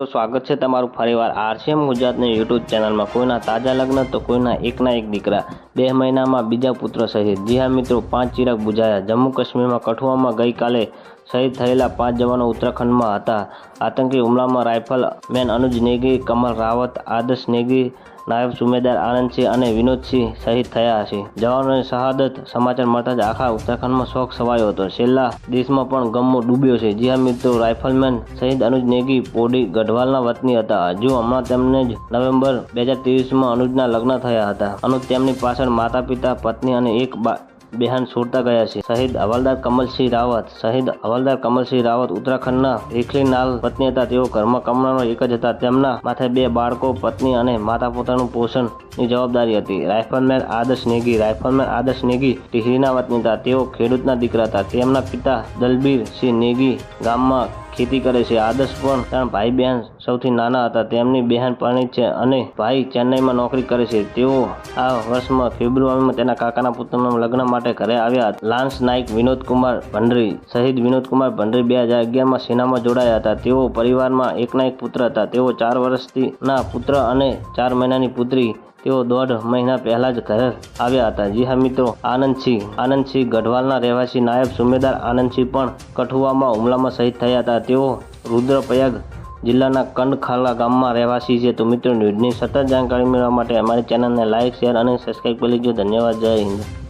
તો સ્વાગત છે તમારું ફરીવાર આરસીએમ ગુજરાતની યુટ્યુબ ચેનલમાં. કોઈના તાજા લગ્ન તો કોઈના એકના એક દીકરા. બે મહિનામાં બીજા પુત્ર સહિત. જી હા મિત્રો, પાંચ ચિરાગ બુજાયા. જમ્મુ કાશ્મીરમાં કઠુઆમાં ગઈકાલે શહીદ થયેલા પાંચ જવાનો ઉત્તરાખંડમાં હતા. આતંકી હુમલામાં રાઇફલ મેન અનુજ નેગી, કમલ રાવત, આદર્શ નેગી, નાયબ સુમેદાર આનંદસિંહ અને વિનોદસિંહ શહીદ થયા છે. જવાનોની શહાદત સમાચાર મળતા જ આખા ઉત્તરાખંડમાં શોક છવાયો હતો. છેલ્લા દેશમાં પણ ગમો ડૂબ્યો છે. જી હા મિત્રો રાઇફલમેન શહીદ અનુજ નેગી, પોડી ગઢવાલના વતની હતા. હજુ હમણાં તેમને જ નવેમ્બર બે હજાર ત્રેવીસમાં અનુજના લગ્ન થયા હતા. અનુજ તેમની પાછળ માતા પિતા પત્ની અને એક બા બેહાન છોડતા ગયા છે. શહીદ હવાલદાર કમલસિંહ રાવત, શહીદ હવાલદાર કમલસિંહ રાવત ઉત્તરાખંડના રીખલીનાલ પત્ની હતા. તેઓ ઘરમાં કમળાનો એક જ હતા. તેમના માથે બે બાળકો, પત્ની અને માતા પોતાનું પોષણની જવાબદારી હતી. રાઇફલમેન આદર્શ નેગી, રાઇફલમેન આદર્શ નેગી ટિહરીના વતની હતા. તેઓ ખેડૂતના દીકરા હતા. તેમના પિતા દલબીર સિંહ નેગી ગામમાં ખેતી કરે છે. આદર્શ પણ ત્રણ ભાઈ બહેન સૌથી નાના હતા. તેમની બહેન પરણિત છે અને ભાઈ ચેન્નઈમાં નોકરી કરે છે. તેઓ આ વર્ષમાં ફેબ્રુઆરીમાં તેના કાકાના પુત્રના લગ્ન માટે ઘરે આવ્યા લાન્સ નાઇક વિનોદ કુમાર ભંડરી શહીદ વિનોદ કુમાર ભંડરી બે હજાર અગિયારમાં સેનામાં જોડાયા હતા. તેઓ પરિવારમાં એકના એક પુત્ર હતા. તેઓ ચાર વર્ષથી ના પુત્ર અને ચાર મહિનાની પુત્રી તેઓ દોઢ મહિના પહેલા જ ઘરે આવ્યા હતા. જી હા, મિત્રો, આનંદસિંહ આનંદસિંહ ગઢવાલના રહેવાસી નાયબ સુમેદાર આનંદસિંહ પણ કઠુઆમાં હુમલામાં શહીદ થયા હતા. તેઓ રુદ્રપ્રયાગ જિલ્લાના કંડખાલા ગામમાં રહેવાસી છે. તો મિત્રો, ન્યૂઝની સતત જાણકારી મેળવવા માટે અમારી ચેનલને લાઇક શેર અને સબસ્ક્રાઈબ કરી લેજો. ધન્યવાદ. જય હિન્દ.